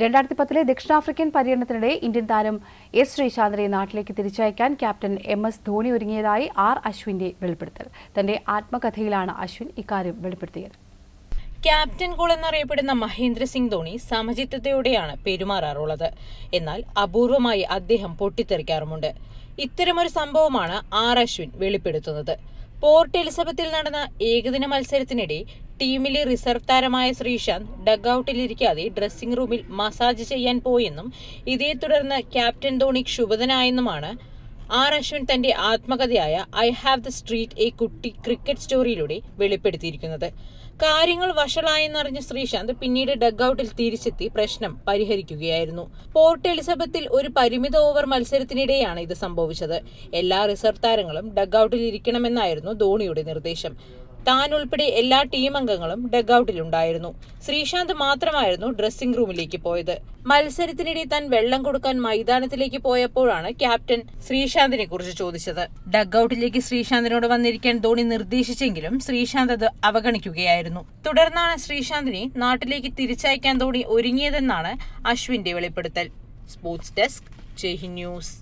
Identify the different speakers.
Speaker 1: രണ്ടായിരത്തി പത്തിലെ ദക്ഷിണാഫ്രിക്കൻ പര്യടനത്തിനിടെ ഇന്ത്യൻ താരം എസ് ശ്രീശാന്തിനെ നാട്ടിലേക്ക് തിരിച്ചയക്കാൻ ക്യാപ്റ്റൻ എം എസ് ധോണി ഒരുങ്ങിയതായി ആർ അശ്വിന്റെ വെളിപ്പെടുത്തൽ. തന്റെ ആത്മകഥയിലാണ് അശ്വിൻ ഇക്കാര്യം വെളിപ്പെടുത്തിയത്.
Speaker 2: ക്യാപ്റ്റൻ കൂൾ എന്നറിയപ്പെടുന്ന മഹേന്ദ്ര സിംഗ് ധോണി സമചിത്തതയോടെയാണ് പെരുമാറാറുള്ളത്. എന്നാൽ അപൂർവമായി അദ്ദേഹം പൊട്ടിത്തെറിക്കാറുമുണ്ട്. ഇത്തരമൊരു സംഭവമാണ് ആർ അശ്വിൻ വെളിപ്പെടുത്തുന്നത്. പോർട്ട് എലിസബത്തിൽ നടന്ന ഏകദിന മത്സരത്തിനിടെ ടീമിലെ റിസർവ് താരമായ ശ്രീശാന്ത് ഡഗ്ഔട്ടിലിരിക്കാതെ ഡ്രസ്സിംഗ് റൂമിൽ മസാജ് ചെയ്യാൻ പോയെന്നും ഇതേ തുടർന്ന് ക്യാപ്റ്റൻ ധോണി ക്ഷുഭിതനായെന്നുമാണ് ആർ അശ്വിൻ തന്റെ ആത്മകഥയായ I have the street a Kutti cricket സ്റ്റോറിയിലൂടെ വെളിപ്പെടുത്തിയിരിക്കുന്നത്. കാര്യങ്ങൾ വഷളായെന്നറിഞ്ഞ ശ്രീശാന്ത് പിന്നീട് ഡഗ്ഔട്ടിൽ തിരിച്ചെത്തി പ്രശ്നം പരിഹരിക്കുകയായിരുന്നു. പോർട്ട് എലിസബത്തിൽ ഒരു പരിമിത ഓവർ മത്സരത്തിനിടെയാണ് ഇത് സംഭവിച്ചത്. എല്ലാ റിസർവ് താരങ്ങളും ഡഗ്ഔട്ടിൽ ഇരിക്കണമെന്നായിരുന്നു ധോണിയുടെ നിർദ്ദേശം. താൻ ഉൾപ്പെടെ എല്ലാ ടീം അംഗങ്ങളും ഡഗ്ഔട്ടിലുണ്ടായിരുന്നു. ശ്രീശാന്ത് മാത്രമായിരുന്നു ഡ്രസ്സിംഗ് റൂമിലേക്ക് പോയത്. മത്സരത്തിനിടെ താൻ വെള്ളം കൊടുക്കാൻ മൈതാനത്തിലേക്ക് പോയപ്പോഴാണ് ക്യാപ്റ്റൻ ശ്രീശാന്തിനെ കുറിച്ച് ചോദിച്ചത്. ഡഗ്ഔട്ടിലേക്ക് ശ്രീശാന്തിനോട് വന്നിരിക്കാൻ ധോണി നിർദ്ദേശിച്ചെങ്കിലും ശ്രീശാന്ത് അത് അവഗണിക്കുകയായിരുന്നു. തുടർന്നാണ് ശ്രീശാന്തിനെ നാട്ടിലേക്ക് തിരിച്ചയക്കാൻ ധോണി ഒരുങ്ങിയതെന്നാണ് അശ്വിന്റെ വെളിപ്പെടുത്തൽ. Sports desk Jaihind news.